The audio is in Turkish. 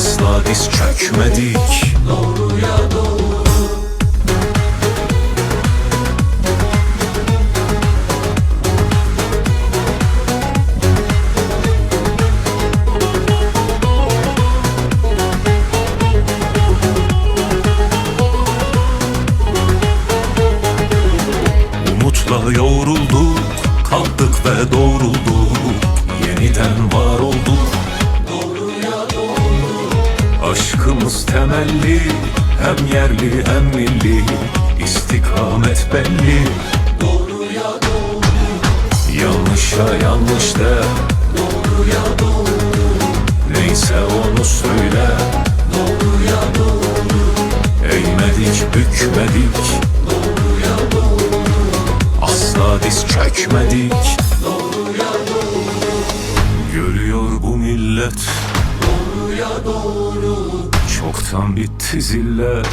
Asla diz çökmedik. Doğruya doğru. Umutla yoğrulduk Kalktık ve doğrulduk. Yeniden var Aşkımız temelli Hem yerli hem milli İstikamet belli. Doğruya doğru Yanlışa yanlış de. Doğruya doğru Neyse onu söyle. Doğruya doğru Eğmedik bükmedik. Doğruya doğru Asla diz çökmedik. Doğruya doğru Görüyor bu millet. Doğruya doğru Çoktan bitti zillet